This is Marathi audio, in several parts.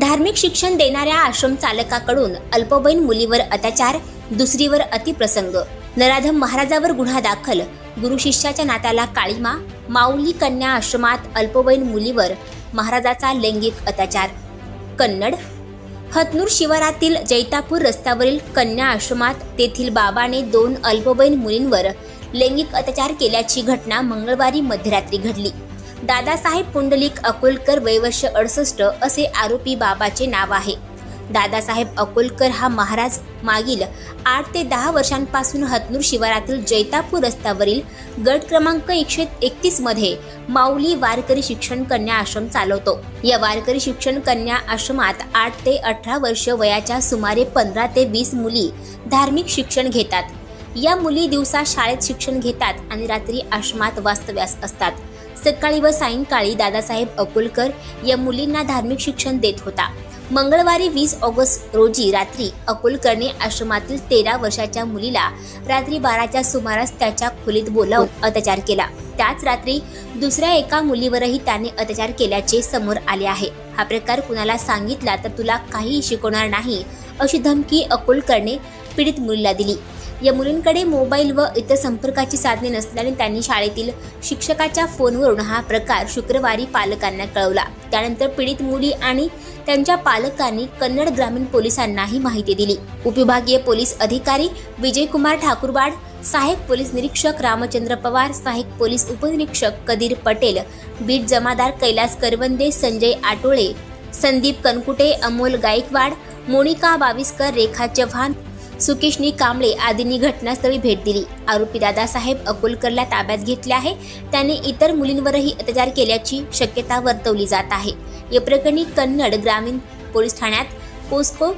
धार्मिक शिक्षण देणाऱ्या आश्रम चालकाकडून अल्पवयीन मुलीवर अत्याचार दुसरीवर अतिप्रसंग. नराधम महाराजावर गुन्हा दाखल. गुरु शिष्याच्या नात्याला काळीमा माऊली कन्या आश्रमात अल्पवयीन मुलीवर महाराजाचा लैंगिक अत्याचार. कन्नड हतनूर शिवारातील जैतापूर रस्त्यावरील कन्या आश्रमात तेथील बाबाने दोन अल्पवयीन मुलींवर लैंगिक अत्याचार केल्याची घटना मंगळवारी मध्यरात्री घडली. दादासाहेब पुंडलिक अकोलकर वैवश्य अडसष्ट असे आरोपी बाबाचे नाव आहे. दादासाहेब अकोलकर हा महाराज मागील आठ ते दहा वर्षांपासून हतनूर शिवारातील जैतापूर रस्त्यावरील गट क्रमांक एकशे एकतीसमध्ये माऊली वारकरी शिक्षण कन्या आश्रम चालवतो. या वारकरी शिक्षण कन्या आश्रमात आठ ते अठरा वर्ष वयाच्या सुमारे पंधरा ते वीस मुली धार्मिक शिक्षण घेतात. या मुली दिवसा शाळेत शिक्षण घेतात आणि रात्री आश्रमात वास्तव्यास असतात. सकाळी व सायंकाळी दादासाहेब अकोलकर या मुलींना धार्मिक शिक्षण देत होता. मंगळवारी वीस ऑगस्ट रोजी रात्री अकोलकरने आश्रमातील तेरा वर्षाच्या मुलीला रात्री बाराच्या सुमारास त्याच्या खोलीत बोलावून अत्याचार केला. त्याच रात्री दुसऱ्या एका मुलीवरही त्याने अत्याचार केल्याचे समोर आले आहे. हा प्रकार कुणाला सांगितला तर तुला काहीही शिकवणार नाही अशी धमकी अकोलकरने पीडित मुलीला दिली. या मुलींकडे मोबाईल व इतर संपर्काची साधने नसल्याने त्यांनी शाळेतील शिक्षकाच्या फोनवरून हा प्रकार शुक्रवारी पालकांना कळवला. त्यानंतर पीडित मुली आणि त्यांच्या पालकांनी कन्नड ग्रामीण पोलिसांनाही माहिती दिली. उपविभागीय पोलीस अधिकारी विजयकुमार ठाकूरवाड सहाय्यक पोलीस निरीक्षक रामचंद्र पवार सहाय्यक पोलीस उपनिरीक्षक कदीर पटेल बीट जमादार कैलास करवंदे संजय आटोळे संदीप कनकुटे अमोल गायकवाड मोनिका बाविस्कर रेखा चव्हाण सुकेशनी कांबळे आदींनी घटनास्थळी भेट दिली. आरोपी दादासाहेब अकोलकरला ताब्यात घेतले आहे. त्याने इतर मुलींवरही अत्याचार केल्याची शक्यता वर्तवली जात आहे. या प्रकरणी कन्नड ग्रामीण पोलीस ठाण्यात पोस्को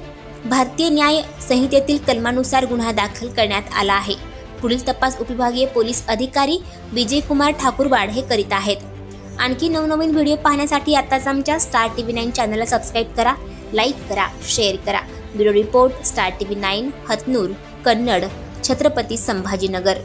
भारतीय न्याय संहितेतील कलमानुसार गुन्हा दाखल करण्यात आला आहे. पुढील तपास उपविभागीय पोलीस अधिकारी विजयकुमार ठाकूरवाड हे करीत आहेत. आणखी नवनवीन व्हिडिओ पाहण्यासाठी आताच आमच्या स्टार टी व्ही नाईन चॅनलला सबस्क्राईब करा लाईक करा शेअर करा. Bureau report star T V nine Hatnur Kannad Chhatrapati Sambhajinagar.